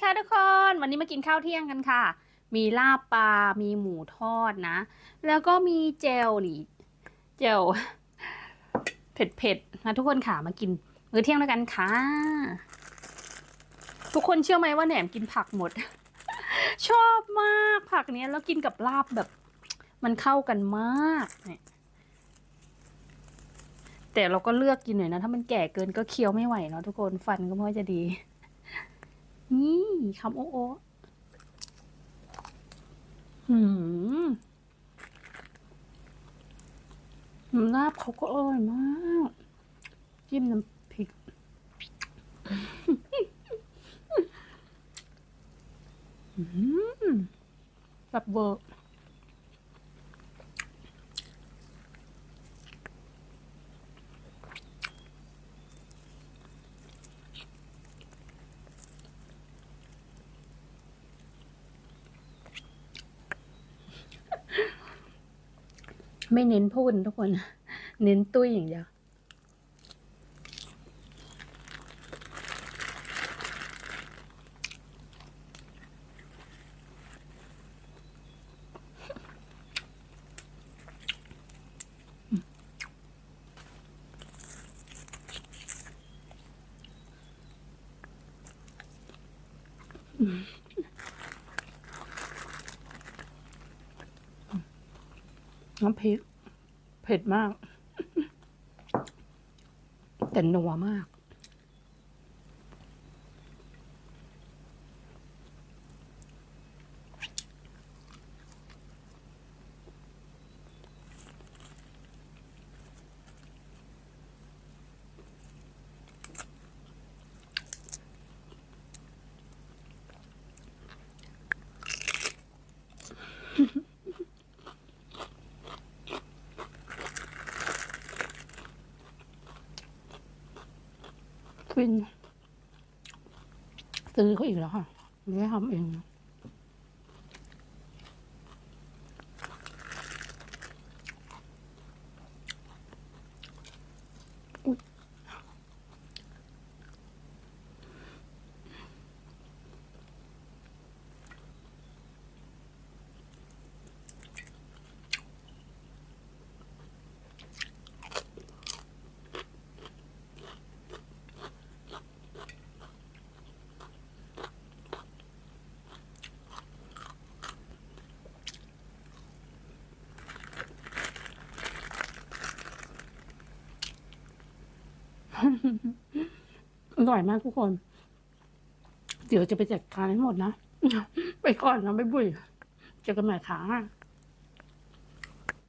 ค่ะทุกคน วันนี้มากินข้าวเที่ยงกันค่ะ มีลาบปลา มีหมูทอดนะ แล้วก็มีเจลนี่ เจลเผ็ดๆนะทุกคนค่ะ มากินมื้อเที่ยงด้วยกันค่ะ ทุกคนเชื่อไหมว่าแหนมกินผักหมด ชอบมากผักเนี้ยแล้วกินกับลาบแบบ มันเข้ากันมากเนี่ยแต่เราก็เลือกกินหน่อยนะ ถ้ามันแก่เกินก็เคี้ยวไม่ไหวเนาะทุกคนฟันก็ไม่ค่อยจะดี นี่คำโอ้โอหืมหืมลาบเขาก็อร่อยมาก จิ้มน้ำพริกหืมแบบเวอร์ ไม่เน้นพูดทุกคน เน้นตุ้ยอย่างเดียว น้ำพริก เผ็ดมาก แต่นัวมาก ฟินซื้อเขาอีกแล้วค่ะ ไม่ได้ทำเอง อร่อยมากทุกคน เดี๋ยวจะไปจัดการให้หมดนะ ไปก่อนนะไม่บุยเจอกันใหม่ค่ะ